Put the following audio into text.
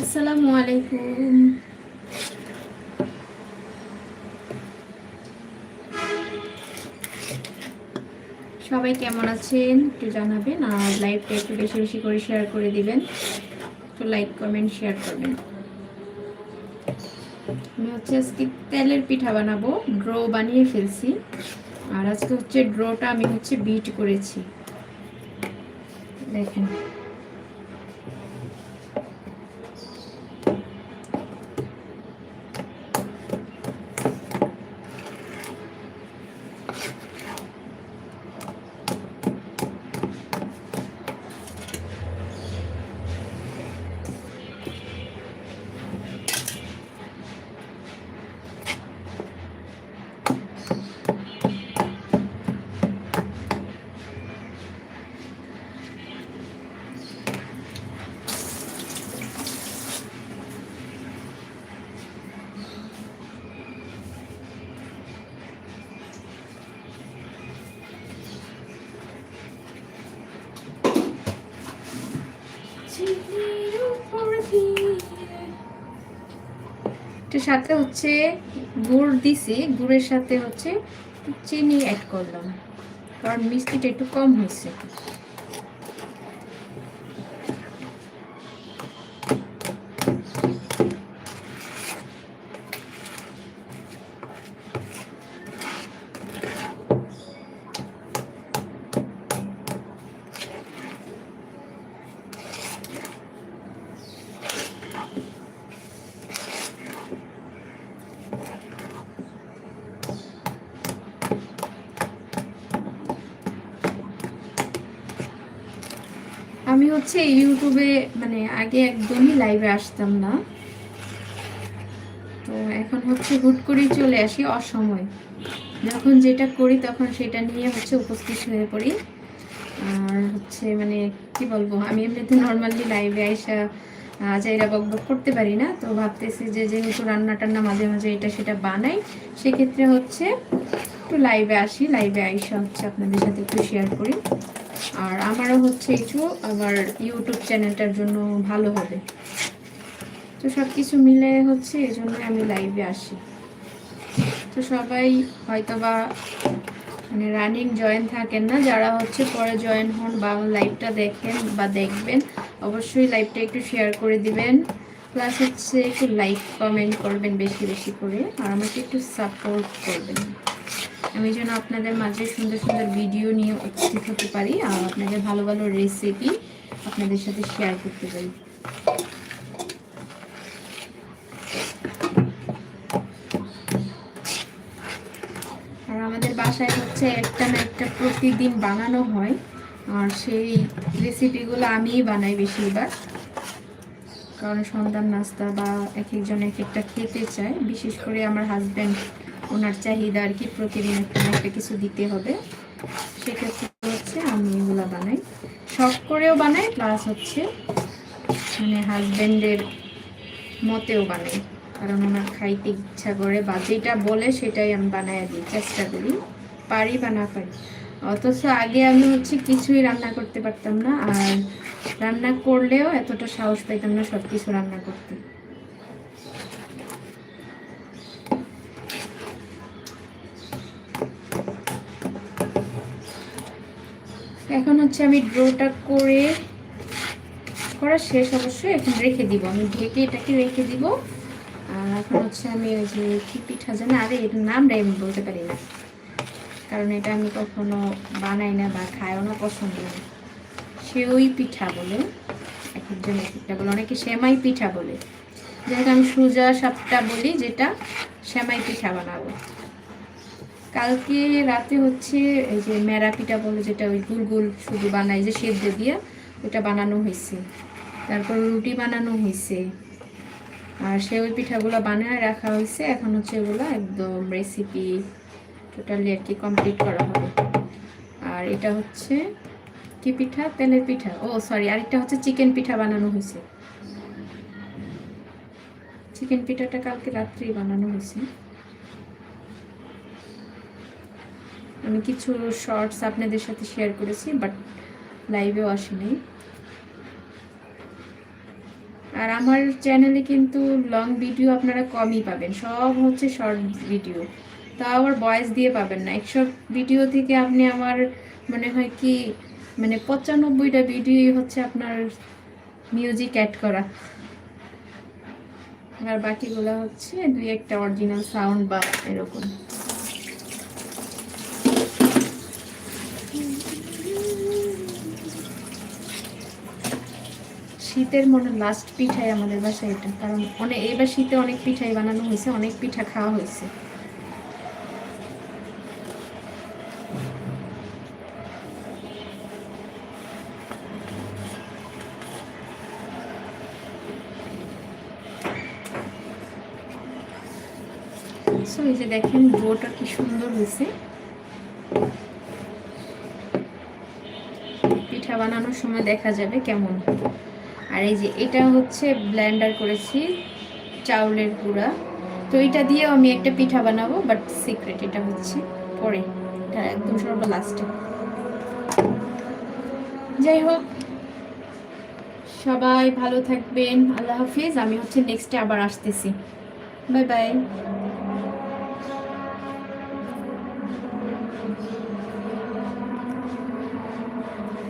আসসালামু আলাইকুম। সবাই কেমন আছেন? একটু জানাবেন আর লাইভটা একটু বেশি বেশি করে শেয়ার করে দিবেন। একটু লাইক কমেন্ট শেয়ার করবেন। আমি হচ্ছে আজকে তেলের পিঠা বানাবো। ড্রো বানিয়ে ফেলছি। আর আজকে হচ্ছে ড্রোটা আমি হচ্ছে বিট করেছি। দেখেন এটার সাথে হচ্ছে গুড় দিছি, গুড়ের সাথে হচ্ছে চিনি অ্যাড করলাম। কারণ মিষ্টিটা একটু কম হয়েছে। আমি হচ্ছে ইউটিউবে মানে আগে একদমই লাইভে আসতাম না। তো এখন হচ্ছে হুট করেই চলে আসি অসময়। যখন যেটা করি তখন সেটা নিয়ে হচ্ছে উপস্থিত হয়ে পড়ি। আর হচ্ছে মানে কি বলব, আমি এমনিতে নর্মালি লাইভে আইসা যাইরা বক বক করতে পারি না। তো ভাবতেছি যে যেহেতু রান্না টান্না মাঝে মাঝে এটা সেটা বানাই, সেক্ষেত্রে হচ্ছে একটু লাইভে আসি। লাইভে আইসা হচ্ছে আপনাদের সাথে একটু শেয়ার করি। আর আমারও হচ্ছে একটু আমার ইউটিউব চ্যানেলটার জন্য ভালো হবে। তো সব কিছু মিলে হচ্ছে এই জন্য আমি লাইভে আসি। তো সবাই হয়তো বা মানে রানিং জয়েন থাকেন না, যারা হচ্ছে পরে জয়েন হন বা লাইভটা দেখেন বা দেখবেন, অবশ্যই লাইভটা একটু শেয়ার করে দিবেন। প্লাস হচ্ছে একটু লাইক কমেন্ট করবেন বেশি বেশি করে, আর আমাকে একটু সাপোর্ট করবেন। আমি যেন আপনাদের মাঝে সুন্দর সুন্দর ভিডিও নিয়ে উপস্থিত হতে পারি আর আপনাদের ভালো ভালো রেসিপি আপনাদের সাথে শেয়ার করতে পারি। আর আমাদের বাসায় হচ্ছে একটা না একটা প্রতিদিন বানানো হয়, আর সেই রেসিপিগুলো আমিই বানাই বেশিরভাগ। কারণ সন্তান নাস্তা বা এক একজন এক একটা খেতে চায়, বিশেষ করে আমার হাজব্যান্ড ওনার চাহিদা আর কি প্রতিদিন একটা কিছু দিতে হবে। সেক্ষেত্রে হচ্ছে আমি এগুলো বানাই। শখ করেও বানাই প্লাস হচ্ছে মানে হাজব্যান্ডের মতেও বানাই। কারণ ওনার খাইতে ইচ্ছা করে বা যেটা বলে সেটাই আমি বানাই দিই, চেষ্টা করি। পারি বা না পারি। অথচ আগে আমি হচ্ছে কিছুই রান্না করতে পারতাম না, আর রান্না করলেও এতটা সাহস পাইতাম না সব কিছু রান্না করতে। এখন হচ্ছে আমি ড্রোটা করে করা শেষ অবশ্যই এখন রেখে দিব। আমি ঢেকে এটাকে রেখে দিব। আর এখন হচ্ছে আমি ওই যে পিঠা জানি আরে এটার নামটাই আমি বলতে পারি না। কারণ এটা আমি কখনো বানাই না বা খাইও না পছন্দ না। সে ওই পিঠা বলে এক একজন এক একটা বলে, অনেকে সেমাই পিঠা বলে। যেহেতু আমি সুজা সাপটা বলি যেটা সেমাই পিঠা বানাবো। কালকে রাতে হচ্ছে এই যে মেরা পিঠা বলে যেটা ওই গুল গুল শুধু বানাই যে সেদ্ধ দিয়ে, ওটা বানানো হয়েছে। তারপর রুটি বানানো হয়েছে। আর সে ওই পিঠাগুলো বানায় রাখা হয়েছে। এখন হচ্ছে ওগুলো একদম রেসিপি টোটালি আর কি কমপ্লিট করা হবে। আর এটা হচ্ছে কি পিঠা? তেলের পিঠা। ও সরি আরেকটা হচ্ছে চিকেন পিঠা বানানো হয়েছে। চিকেন পিঠাটা কালকে রাত্রেই বানানো হয়েছে। আমি কিছু শর্টস আপনাদের সাথে শেয়ার করেছি বাট লাইভেও আসেনি। আর আমার চ্যানেলে কিন্তু লং ভিডিও আপনারা কমই পাবেন, সব হচ্ছে শর্ট ভিডিও তা আবার ভয়েস দিয়ে পাবেন না। একশো ভিডিও থেকে আপনি আমার মনে হয় কি মানে পঁচানব্বইটা ভিডিওই হচ্ছে আপনার মিউজিক অ্যাড করা। আর বাকিগুলো হচ্ছে দুই একটা অরিজিনাল সাউন্ড বা এরকম। শীতের মনে লাস্ট পিঠাই আমাদের বাসায় এটা, কারণ অনেক এবার শীতে অনেক পিঠাই বানানো হয়েছে, অনেক পিঠা খাওয়া হয়েছে। এই যে দেখেন, ডোটা কি সুন্দর হয়েছে। পিঠা বানানোর সময় দেখা যাবে কেমন। আর এই যে এটা হচ্ছে ব্লেন্ডার করেছি চাউলের গুঁড়া। তো এটা দিয়েও আমি একটা পিঠা বানাবো বাট সিক্রেট এটা হচ্ছে পরে। এটা একদম সর্ব লাস্টে যাই হোক, সবাই ভালো থাকবেন, আল্লাহ হাফিজ। আমি হচ্ছে নেক্সটে আবার আসতেছি। Bye bye